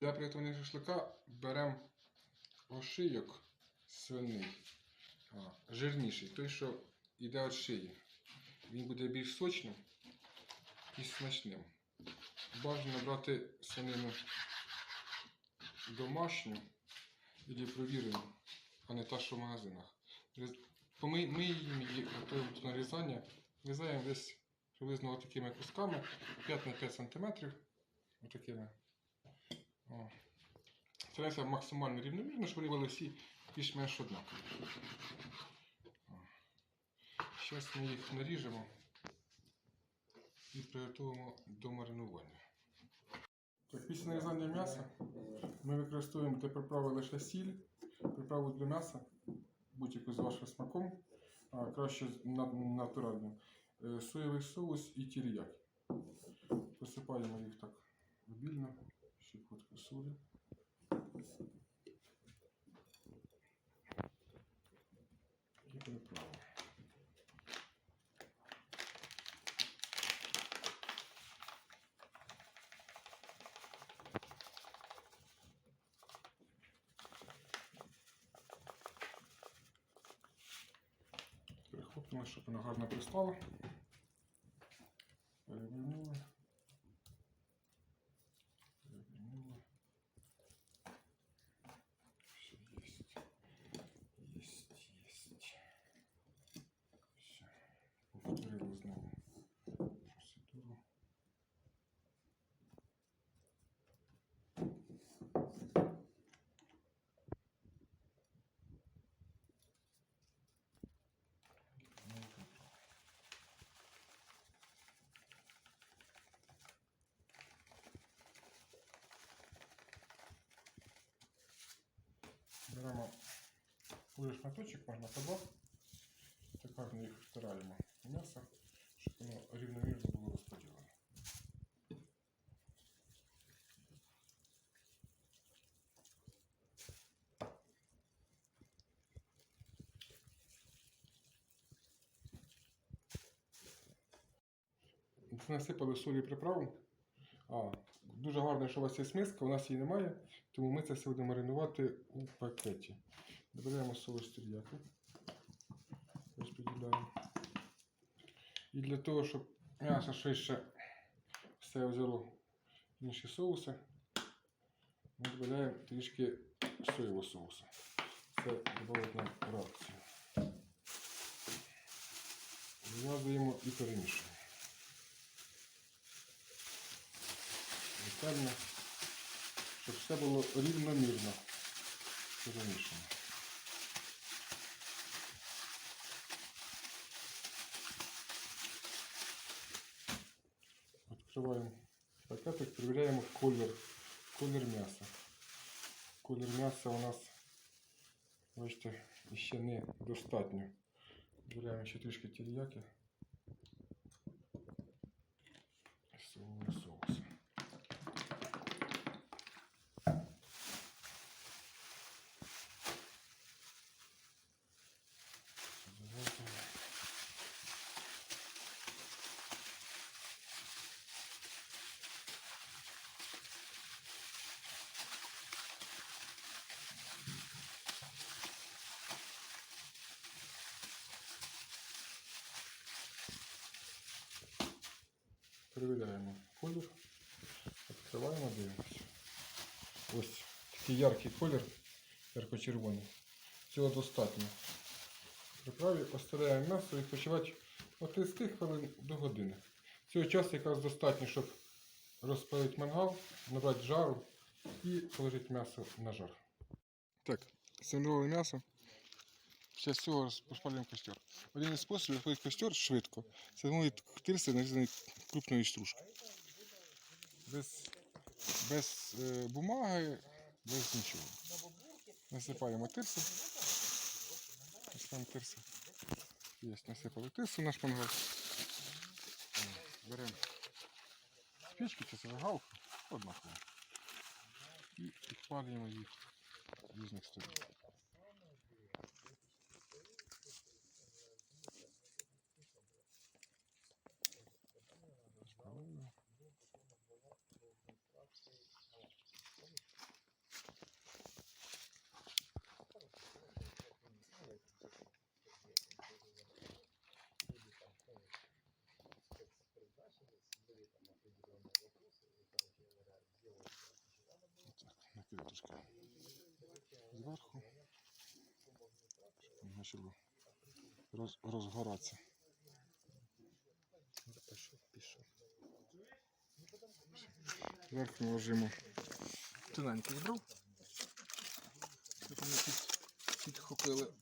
Для приготування шашлика беремо ошийок свиний, жирніший, той, що йде від шиї. Він буде більш сочним і смачним. Бажано брати свинину домашню або провірену, а не та, що в магазинах. Ми, ми її готуємо до нарізання, вирізаємо десь приблизно такими кусками 5 на 5 см. Отакими. О. Стараємося максимально рівномірно, щоб вони були всі більш-менш однакові. Зараз ми їх наріжемо і приготуємо до маринування. Так, після нарізання м'яса ми використовуємо для приправи лише сіль, приправу для м'яса, будь-яку з вашим смаком, а краще натуральним, е, соєвий соус і тіріякі. Посипаємо їх так обільно, щепотку солі. І приправу. Перехопимо, щоб вона гарно пристала. Перевернули. Беремо курий шматочок, можна по два. Так гарно їх втираємо в м'ясо, щоб воно рівномірно було розподілено. Насипали солі приправу. А, дуже гарно, що у вас є смиска, у нас її немає, тому ми це все будемо маринувати у пакеті. Додаємо соус теріяки. Розподіляємо. І для того, щоб м'ясо швидше все взяло інші соуси, ми додаємо трішки соєвого соусу. Це додає нам реакцію. Зв'язуємо і перемішуємо. Ретельно, щоб все було рівномірно перемішано. Відкриваємо пакетик, перевіряємо колір, колір м'яса. Колір м'яса у нас, бачите, ще не достатньо. Додаємо ще трішки тір'яки. І соєвого соусу. Зав'язуємо. Перевіряємо колір, відкриваємо, дивимося. Ось такий яркий колір, ярко-червоний. Цього достатньо. Приправі оставляємо м'ясо і відпочивати від 30 хвилин до години. Цього часу якраз достатньо, щоб розпалити мангал, набрати жару і положити м'ясо на жар. Так, символове м'ясо. Зараз цього розпалюємо костер. Один із способів розпалити костер швидко. Це замовити тирси нарізані крупною стружкою. Без, без е, бумаги, без нічого. Насипаємо тирси. Там тирси. Є, насипали тирсу наш мангал. Беремо спички, це зажигалка, однаково. І підпалюємо їх з різних сторон. Трошки зверху. Почало роз, розгоратися. Пішов, пішов. Зверху наложимо тоненький дров. Щоб підхопили.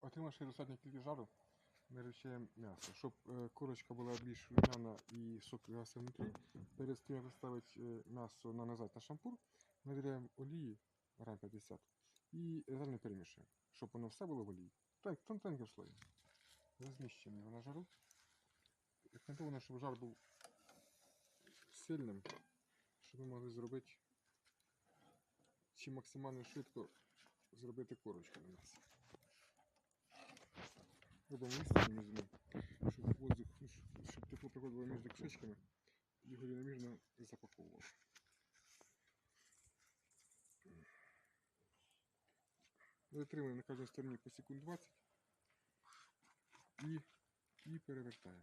Отримавши достатньо кількість жару, ми речаємо м'ясо. Щоб е, курочка була більш румяна і сок лягався внутрі, перед тим, як поставити е, м'ясо нанизати на шампур, ми додаємо олії грам 50 і ретельно перемішуємо, щоб воно все було в олії. Так, тонким слоєм. Розміщено його на жару. Акцентовано, щоб жар був сильним, щоб ми могли зробити чи максимально швидко зробити корочку на м'ясо. Робимо місце між ними, щоб воздух, ну, щоб- тепло проходило між кусочками, його рівномірно запаковували. Витримуємо на кожній стороні по секунд 20 і, і перевертаємо.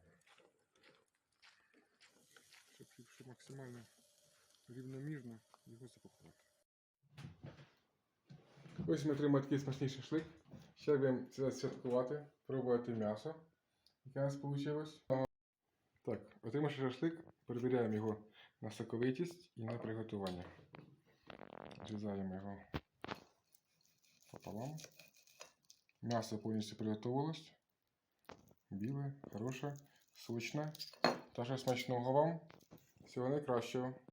Щоб, щоб максимально рівномірно його запакувати. Ось ми отримали такий смачний шашлик. Ще будемо це святкувати, пробувати м'ясо, яке у нас вийшло. Так, отримавши шашлик, перевіряємо його на соковитість і на приготування. Зрізаємо його пополам. М'ясо повністю приготувалось. Біле, хороше, сочне. Та що смачного вам. Всього найкращого.